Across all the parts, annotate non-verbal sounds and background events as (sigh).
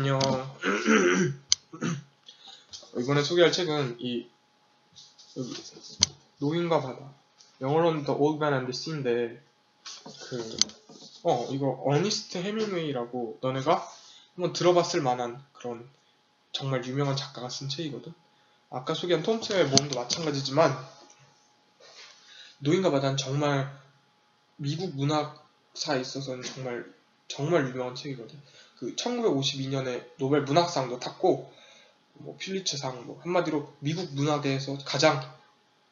안녕. (clears throat) 이번에 소개할 책은 이 노인과 바다. 영어로는 The Old Man and the Sea인데 그 어 이거 어니스트 해밍웨이라고 너네가 한번 들어봤을 만한 그런 정말 유명한 작가가 쓴 책이거든. 아까 소개한 톰 소여의 모험도 마찬가지지만 노인과 바다는 정말 미국 문학사에 있어서는 정말 정말 유명한 책이거든. 그 1952년에 노벨 문학상도 탔고 뭐 필리츠상 뭐 한마디로 미국 문학에서 가장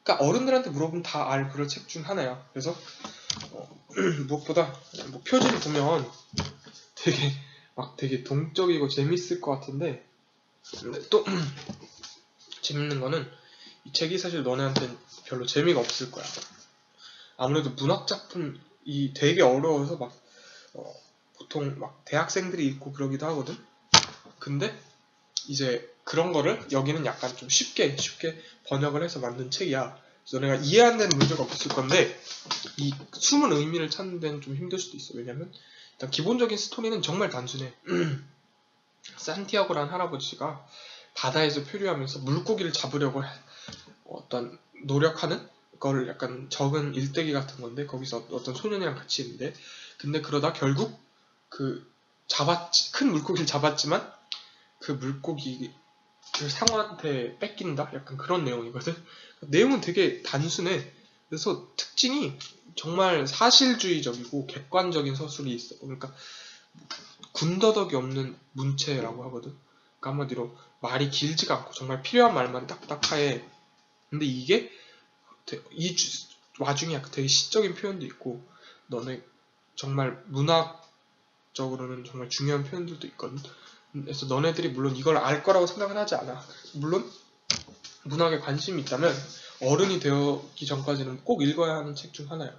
그러니까 어른들한테 물어보면 다 알 그런 책중 하나야. 그래서 어, (clears throat) 무엇보다 뭐 표지를 보면 되게 막 되게 동적이고 재밌을 것 같은데 또 (clears throat) 재밌는 거는 이 책이 사실 너네한테는 별로 재미가 없을 거야. 아무래도 문학 작품이 되게 어려워서 막 어, 보통 막 대학생들이 읽고 그러기도 하거든. 근데 이제 그런 거를 여기는 약간 좀 쉽게 쉽게 번역을 해서 만든 책이야. 그래서 너네가 이해 안 되는 문제가 없을 건데 이 숨은 의미를 찾는 데는 좀 힘들 수도 있어. 왜냐면 일단 기본적인 스토리는 정말 단순해. (clears throat) 산티아고라는 할아버지가 바다에서 표류하면서 물고기를 잡으려고 해- 어떤 노력하는 거를 약간 적은 일대기 같은 건데 거기서 어떤 소년이랑 같이 있는데 근데 그러다 결국 그 잡았 큰 물고기를 잡았지만 그 물고기를 상어한테 뺏긴다? 약간 그런 내용이거든. (laughs) 내용은 되게 단순해. 그래서 특징이 정말 사실주의적이고 객관적인 서술이 있어. 그러니까 군더더기 없는 문체라고 하거든. 그러니까 한마디로 말이 길지가 않고 정말 필요한 말만 딱딱하게. 근데 이게 되- 이 주- 와중에 약간 되게 시적인 표현도 있고 너네 정말 문학 적으로는 정말 중요한 표현들도 있거든. 그래서 너네들이 물론 이걸 알 거라고 생각은 하지 않아. 물론 문학에 관심이 있다면 어른이 되기 전까지는 꼭 읽어야 하는 책 중 하나야.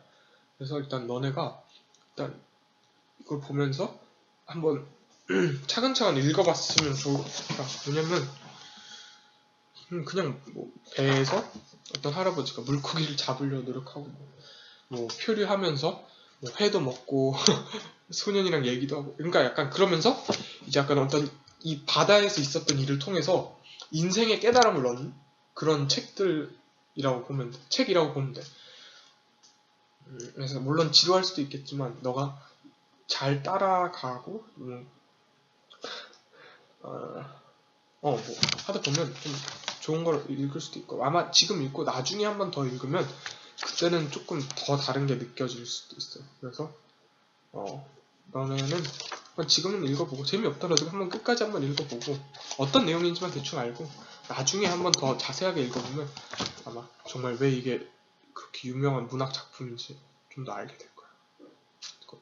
그래서 일단 너네가 일단 이걸 보면서 한번 (clears throat) 차근차근 읽어봤으면 좋겠다. 왜냐면 음, 그냥 뭐 배에서 어떤 할아버지가 물고기를 잡으려 노력하고 뭐, 뭐 표류하면서 뭐 회도 먹고 (laughs) 소년이랑 얘기도 하고 그러니까 약간 그러면서 이제 약간 어떤 이 바다에서 있었던 일을 통해서 인생의 깨달음을 얻는 그런 책들이라고 보면 돼. 책이라고 보면 돼. 음, 그래서 물론 지루할 수도 있겠지만 너가 잘 따라가고 음, 어, 어, 뭐 하다 보면 좀 좋은 걸 읽을 수도 있고 아마 지금 읽고 나중에 한 번 더 읽으면 그때는 조금 더 다른 게 느껴질 수도 있어요. 그래서 어 한번 지금은 읽어보고 재미없더라도 한번 끝까지 한번 읽어보고 어떤 내용인지만 대충 알고 나중에 한번 더 자세하게 읽어보면 아마 정말 왜 이게 그렇게 유명한 문학 작품인지 좀 더 알게 될. 이거,